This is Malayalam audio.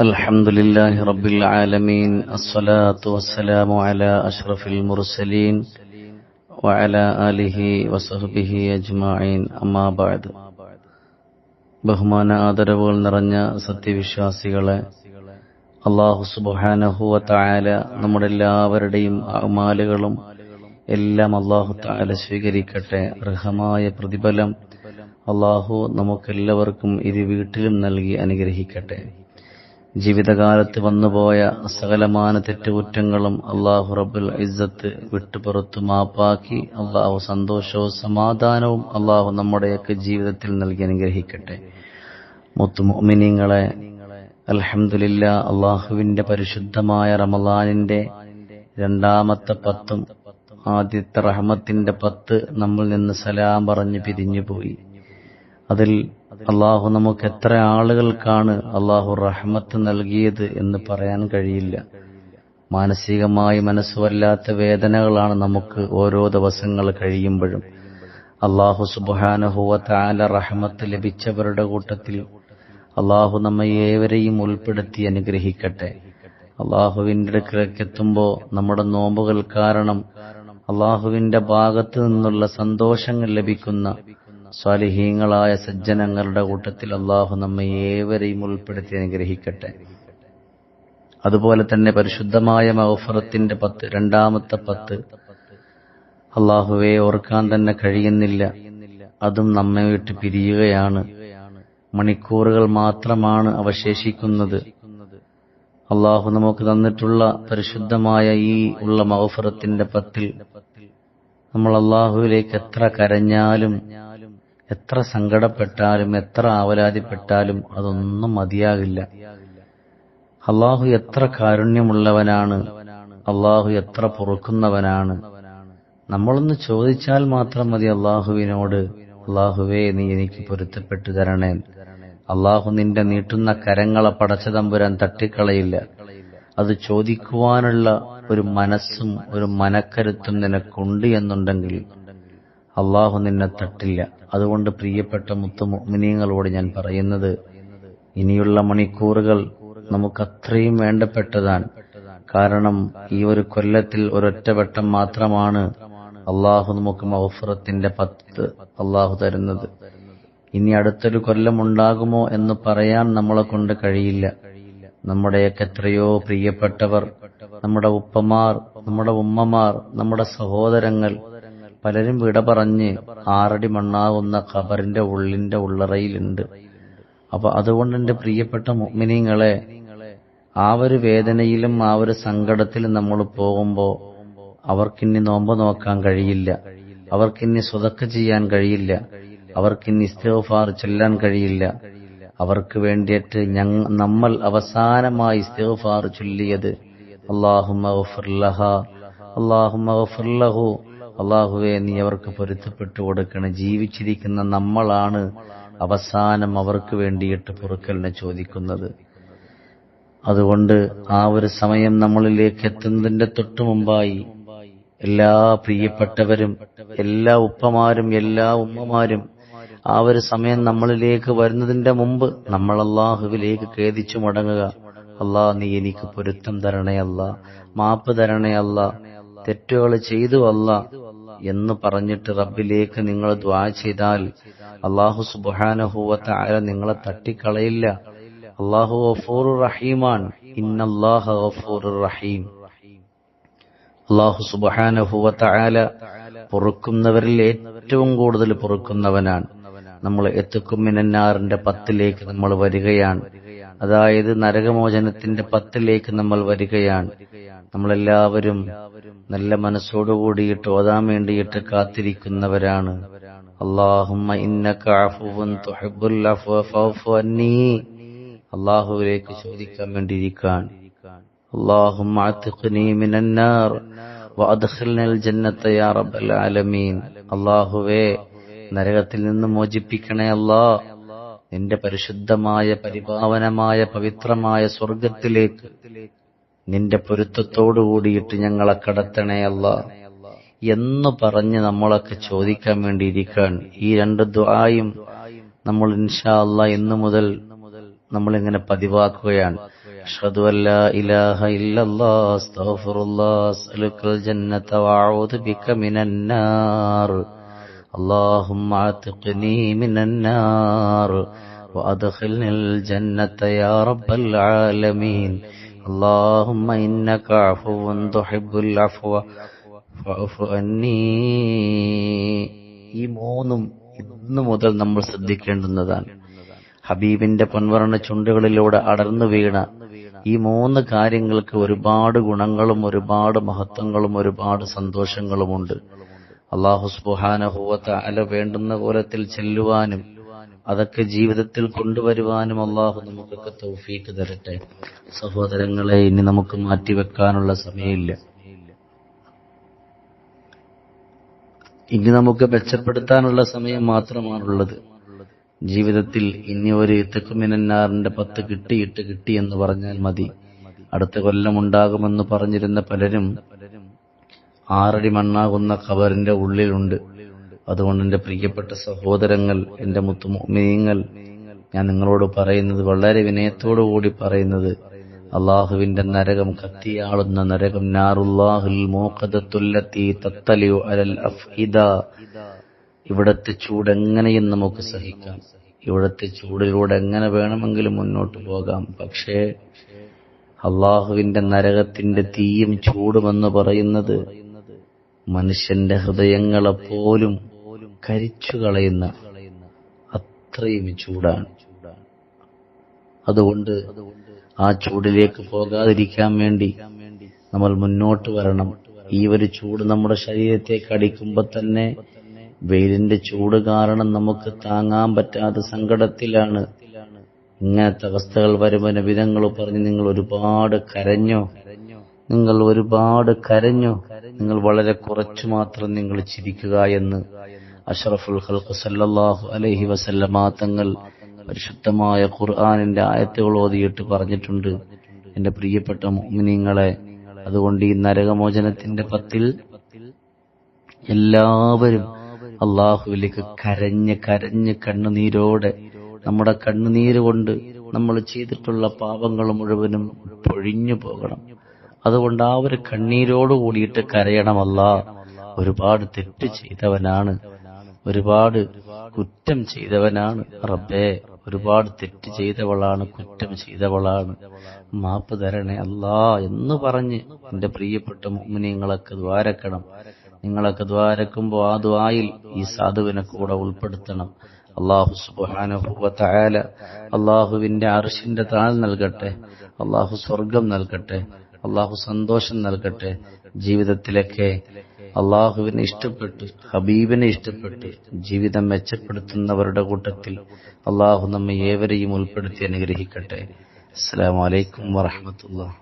الحمد لله رب العالمين الصلاة والسلام على أشرف المرسلين وعلى آله وصحبه أجمعين أما بعد ബഹുമാന ആദരവുകൾ നിറഞ്ഞ സത്യവിശ്വാസികളെ അള്ളാഹു സുബാനഹുവ തായാല നമ്മുടെ എല്ലാവരുടെയും അമാലുകളും എല്ലാം അള്ളാഹു തായാല സ്വീകരിക്കട്ടെ അർഹമായ പ്രതിഫലം അള്ളാഹു നമുക്കെല്ലാവർക്കും ഇരു വീട്ടിലും നൽകി അനുഗ്രഹിക്കട്ടെ ജീവിതകാലത്ത് വന്നുപോയ സകലമാന തെറ്റുകുറ്റങ്ങളും അള്ളാഹു റബുൽ ഇസ്സത്ത് വിട്ടുപുറത്തു മാപ്പാക്കി അള്ളാഹു സന്തോഷവും സമാധാനവും അള്ളാഹു നമ്മുടെയൊക്കെ ജീവിതത്തിൽ നൽകി അനുഗ്രഹിക്കട്ടെ. മുത്തുമോമിനിങ്ങളെ അലഹമില്ല അള്ളാഹുവിന്റെ പരിശുദ്ധമായ റമലാനിന്റെ രണ്ടാമത്തെ പത്തും ആദ്യത്തെ റഹമത്തിന്റെ പത്ത് നമ്മൾ നിന്ന് സലാം പറഞ്ഞ് പിരിഞ്ഞുപോയി. അതിൽ അള്ളാഹു നമുക്ക് എത്ര ആളുകൾക്കാണ് അള്ളാഹു റഹ്മത്ത് നൽകിയത് എന്ന് പറയാൻ കഴിയില്ല. മാനസികമായി മനസ്സുവല്ലാത്ത വേദനകളാണ് നമുക്ക് ഓരോ ദിവസങ്ങൾ കഴിയുമ്പോഴും. അള്ളാഹു സുബാനഹുവ താല റഹ്മത്ത് ലഭിച്ചവരുടെ കൂട്ടത്തിൽ അള്ളാഹു നമ്മെ ഏവരെയും ഉൾപ്പെടുത്തി അനുഗ്രഹിക്കട്ടെ. അള്ളാഹുവിന്റെ അടുക്കിലേക്കെത്തുമ്പോൾ നമ്മുടെ നോമ്പുകൾ കാരണം അള്ളാഹുവിന്റെ ഭാഗത്ത് നിന്നുള്ള സന്തോഷങ്ങൾ ലഭിക്കുന്ന സ്വാലിഹീങ്ങളായ സജ്ജനങ്ങളുടെ കൂട്ടത്തിൽ അള്ളാഹു നമ്മെ ഏവരെയും ഉൾപ്പെടുത്തി അനുഗ്രഹിക്കട്ടെ. അതുപോലെ തന്നെ പരിശുദ്ധമായ മഹഫറത്തിന്റെ പത്ത് രണ്ടാമത്തെ പത്ത് അള്ളാഹുവെ ഓർക്കാൻ തന്നെ കഴിയുന്നില്ല. അതും നമ്മെ വിട്ട് പിരിയുകയാണ്. മണിക്കൂറുകൾ മാത്രമാണ് അവശേഷിക്കുന്നത്. അള്ളാഹു നമുക്ക് തന്നിട്ടുള്ള പരിശുദ്ധമായ ഈ ഉള്ള മഹഫറത്തിന്റെ പത്തിൽ നമ്മൾ അള്ളാഹുവിലേക്ക് എത്ര കരഞ്ഞാലും എത്ര സങ്കടപ്പെട്ടാലും എത്ര ആവലാതിപ്പെട്ടാലും അതൊന്നും മതിയാകില്ല. അള്ളാഹു എത്ര കാരുണ്യമുള്ളവനാണ് അള്ളാഹു എത്ര പൊറുക്കുന്നവനാണ്. നമ്മളൊന്ന് ചോദിച്ചാൽ മാത്രം മതി അള്ളാഹുവിനോട് അള്ളാഹുവേ നീ എനിക്ക് പൊരുത്തപ്പെട്ടു തരണേ. അള്ളാഹു നിന്റെ നീട്ടുന്ന കരങ്ങളെ പടച്ചതമ്പുരാൻ തട്ടിക്കളയില്ല. അത് ചോദിക്കുവാനുള്ള ഒരു മനസ്സും ഒരു മനക്കരുത്തും നിനക്കുണ്ട് എന്നുണ്ടെങ്കിൽ അള്ളാഹു നിന്നെ തട്ടില്ല. അതുകൊണ്ട് പ്രിയപ്പെട്ട മുത്തുമിനിയങ്ങളോട് ഞാൻ പറയുന്നത് ഇനിയുള്ള മണിക്കൂറുകൾ നമുക്കത്രയും വേണ്ടപ്പെട്ടതാണ്. കാരണം ഈ ഒരു കൊല്ലത്തിൽ ഒരൊറ്റവട്ടം മാത്രമാണ് അള്ളാഹു നമുക്ക് മഹഫുറത്തിന്റെ പത്ത് അള്ളാഹു തരുന്നത്. ഇനി അടുത്തൊരു കൊല്ലം ഉണ്ടാകുമോ എന്ന് പറയാൻ നമ്മളെ കൊണ്ട് കഴിയില്ല. നമ്മുടെയൊക്കെ എത്രയോ പ്രിയപ്പെട്ടവർ നമ്മുടെ ഉപ്പമാർ നമ്മുടെ ഉമ്മമാർ നമ്മുടെ സഹോദരങ്ങൾ പലരും വിട പറഞ്ഞ് ആറടി മണ്ണാവുന്ന ഖബറിന്റെ ഉള്ളിന്റെ ഉള്ളറയിലുണ്ട്. അപ്പൊ അതുകൊണ്ട് എന്റെ പ്രിയപ്പെട്ട മുഗ്മിനിങ്ങളെ ആ ഒരു വേദനയിലും ആ ഒരു സങ്കടത്തിലും നമ്മൾ പോകുമ്പോ അവർക്കിനി നോമ്പ് നോക്കാൻ കഴിയില്ല. അവർക്കിനി സ്വതക്ക ചെയ്യാൻ കഴിയില്ല. അവർക്കിനി ഇസ്തോഫാർ ചൊല്ലാൻ കഴിയില്ല. അവർക്ക് വേണ്ടിയിട്ട് ഞങ്ങ നമ്മൾ അവസാനമായി ഇസ്തോഫാർ ചൊല്ലിയത് അള്ളാഹു അള്ളാഹുമഹു അള്ളാഹുവെ നീ അവർക്ക് പൊരുത്തപ്പെട്ടു കൊടുക്കണം. ജീവിച്ചിരിക്കുന്ന നമ്മളാണ് അവസാനം അവർക്ക് വേണ്ടിയിട്ട് പൊറുക്കലിനെ ചോദിക്കുന്നത്. അതുകൊണ്ട് ആ ഒരു സമയം നമ്മളിലേക്ക് എത്തുന്നതിന്റെ തൊട്ടു മുമ്പായി എല്ലാ പ്രിയപ്പെട്ടവരും എല്ലാ ഉപ്പമാരും എല്ലാ ഉമ്മമാരും ആ ഒരു സമയം നമ്മളിലേക്ക് വരുന്നതിന്റെ മുമ്പ് നമ്മൾ അള്ളാഹുവിലേക്ക് ഖേദിച്ചു മടങ്ങുക. അല്ലാ നീ എനിക്ക് പൊരുത്തം തരണേ അല്ല മാപ്പ് തരണേ അല്ല തെറ്റുകൾ ചെയ്തു അല്ല എന്ന് പറഞ്ഞിട്ട് റബ്ബിലേക്ക് നിങ്ങൾ ദ്വാ ചെയ്താൽ അള്ളാഹു സുബാനഹുവത്ത ആര നിങ്ങളെ തട്ടിക്കളയില്ല. അള്ളാഹു ഗഫൂർ റഹീമാണ്. ഇന്നല്ലാഹ ഗഫൂർ റഹീം. അള്ളാഹു സുബാനഹുവത്ത ആല പൊറുക്കുന്നവരിൽ ഏറ്റവും കൂടുതൽ പൊറുക്കുന്നവനാണ്. നമ്മൾ എത്തുക്കും മിനന്നാറിന്റെ പത്തിലേക്ക് നമ്മൾ വരികയാണ്. അതായത് നരകമോചനത്തിന്റെ പത്തിലേക്ക് നമ്മൾ വരികയാണ്. നമ്മളെല്ലാവരും നല്ല മനസ്സോടുകൂടിയിട്ട് ഓതാൻ വേണ്ടിയിട്ട് കാത്തിരിക്കുന്നവരാണ്. അള്ളാഹുലേക്ക് ചോദിക്കാൻ വേണ്ടിയിരിക്കാൻ അള്ളാഹുമ്മ അള്ളാഹുവേ നരകത്തിൽ നിന്ന് മോചിപ്പിക്കണേ അല്ലാ നിന്റെ പരിശുദ്ധമായ പരിപാവനമായ പവിത്രമായ സ്വർഗത്തിലേക്ക് നിന്റെ പൊരുത്തത്തോടുകൂടിയിട്ട് ഞങ്ങളെ കടത്തണേ അല്ല. എന്ന് പറഞ്ഞ് നമ്മളൊക്കെ ചോദിക്കാൻ വേണ്ടിയിരിക്കാൻ ഈ രണ്ട് ദ്വായും നമ്മൾ ഇൻഷാ അല്ല ഇന്നു മുതൽ നമ്മളിങ്ങനെ പതിവാക്കുകയാണ്. ബിക മിനന്നാർ നാർ. اللهم اعتقني من النار وأدخلني الجنة يا رب العالمين اللهم إنك عفو تحب العفو فاعف عني ഈ മൂന്നും ഇന്നു മുതൽ നമ്മൾ ശ്രദ്ധിക്കേണ്ടുന്നതാണ് ഹബീബിന്റെ പൊൻവർണ്ണ ചുണ്ടുകളിലൂടെ അടർന്നു വീണ ഈ മൂന്ന് കാര്യങ്ങൾക്ക് ഒരുപാട് ഗുണങ്ങളും ഒരുപാട് മഹത്വങ്ങളും ഒരുപാട് സന്തോഷങ്ങളുമുണ്ട് അള്ളാഹു സുബാനഹുവത്ത അല വേണ്ടുന്ന കോലത്തിൽ ചെല്ലുവാനും അതൊക്കെ ജീവിതത്തിൽ കൊണ്ടുവരുവാനും അള്ളാഹു നമുക്കൊക്കെ തൗഫീക്ക് തരട്ടെ. സഹോദരങ്ങളെ ഇനി നമുക്ക് മാറ്റിവെക്കാനുള്ള സമയമില്ല. ഇനി നമുക്ക് മെച്ചപ്പെടുത്താനുള്ള സമയം മാത്രമാണുള്ളത്. ജീവിതത്തിൽ ഇനി ഒരു തെക്കുമിനാറിന്റെ പത്ത് കിട്ടിയിട്ട് കിട്ടി എന്ന് പറഞ്ഞാൽ മതി. അടുത്ത കൊല്ലം ഉണ്ടാകുമെന്ന് പറഞ്ഞിരുന്ന പലരും ആറടി മണ്ണാകുന്ന കബറിന്റെ ഉള്ളിലുണ്ട്. അതുകൊണ്ട് എന്റെ പ്രിയപ്പെട്ട സഹോദരങ്ങൾ എന്റെ മുത്തുമീങ്ങൾ ഞാൻ നിങ്ങളോട് പറയുന്നത് വളരെ വിനയത്തോടു കൂടി പറയുന്നത് അള്ളാഹുവിന്റെ നരകം കത്തിയാളുന്ന നരകം നാറുല്ലാഹുൽ അലൽ ഇവിടത്തെ ചൂട് എങ്ങനെയും നമുക്ക് സഹിക്കാം. ഇവിടത്തെ ചൂടിലൂടെ എങ്ങനെ വേണമെങ്കിലും മുന്നോട്ട് പോകാം. പക്ഷേ അള്ളാഹുവിന്റെ നരകത്തിന്റെ തീയും ചൂടുമെന്ന് പറയുന്നത് മനുഷ്യന്റെ ഹൃദയങ്ങളെ പോലും കരിച്ചു കളയുന്ന അത്രയും ചൂടാണ്. അതുകൊണ്ട് ആ ചൂടിലേക്ക് പോകാതിരിക്കാൻ വേണ്ടി നമ്മൾ മുന്നോട്ട് വരണം. ഈ ഒരു ചൂട് നമ്മുടെ ശരീരത്തേക്ക് അടിക്കുമ്പോൾ തന്നെ വെയിലിന്റെ ചൂട് കാരണം നമുക്ക് താങ്ങാൻ പറ്റാത്ത സങ്കടത്തിലാണ്. ഇങ്ങനത്തെ അവസ്ഥകൾ വരുമ്പോൾ നബിതങ്ങൾ പറഞ്ഞ് നിങ്ങൾ ഒരുപാട് കരഞ്ഞോ? നിങ്ങൾ ഒരുപാട് കരഞ്ഞോ? നിങ്ങൾ വളരെ കുറച്ചു മാത്രം നിങ്ങൾ ചിരിക്കുക എന്ന് അഷറഫുൽ ഖൽഖ് സല്ലല്ലാഹു അലൈഹി വസല്ലമ തങ്ങൾ പരിശുദ്ധമായ ഖുർആാനിന്റെ ആയത്തുകൾ ഓതിയിട്ട് പറഞ്ഞിട്ടുണ്ട്. എന്റെ പ്രിയപ്പെട്ട മുഅ്മിനീങ്ങളെ അതുകൊണ്ട് ഈ നരകമോചനത്തിന്റെ പത്തിൽ എല്ലാവരും അള്ളാഹുവിലേക്ക് കരഞ്ഞ് കരഞ്ഞ് കണ്ണുനീരോടെ നമ്മുടെ കണ്ണുനീര് കൊണ്ട് നമ്മൾ ചെയ്തിട്ടുള്ള പാപങ്ങൾ മുഴുവനും പൊഴിഞ്ഞു പോകണം. അതുകൊണ്ട് ആ ഒരു കണ്ണീരോട് കൂടിയിട്ട് കരയണമല്ല ഒരുപാട് തെറ്റ് ചെയ്തവനാണ്. ഒരുപാട് കുറ്റം ചെയ്തവനാണ്. റബ്ബേ ഒരുപാട് തെറ്റ് ചെയ്തവളാണ് കുറ്റം ചെയ്തവളാണ്. മാപ്പ് തരണേ അല്ലാ എന്ന് പറഞ്ഞ് എന്റെ പ്രിയപ്പെട്ട മുമ്മിനിങ്ങളൊക്കെ ദ്വാരക്കണം. നിങ്ങളൊക്കെ ദ്വാരക്കുമ്പോൾ ആ ദ്വായിൽ ഈ സാധുവിനെ കൂടെ ഉൾപ്പെടുത്തണം. അള്ളാഹു സുബാനുഭൂവത്തായാല അള്ളാഹുവിന്റെ അർഷിന്റെ താൾ നൽകട്ടെ. അള്ളാഹു സ്വർഗം നൽകട്ടെ. അള്ളാഹു സന്തോഷം നൽകട്ടെ. ജീവിതത്തിലൊക്കെ അള്ളാഹുവിനെ ഇഷ്ടപ്പെട്ട് ഹബീബിനെ ഇഷ്ടപ്പെട്ട് ജീവിതം മെച്ചപ്പെടുത്തുന്നവരുടെ കൂട്ടത്തിൽ അള്ളാഹു നമ്മെ ഏവരെയും ഉൾപ്പെടുത്തി അനുഗ്രഹിക്കട്ടെ. അസ്സാം വലൈക്കും വാഹമത്തുള്ള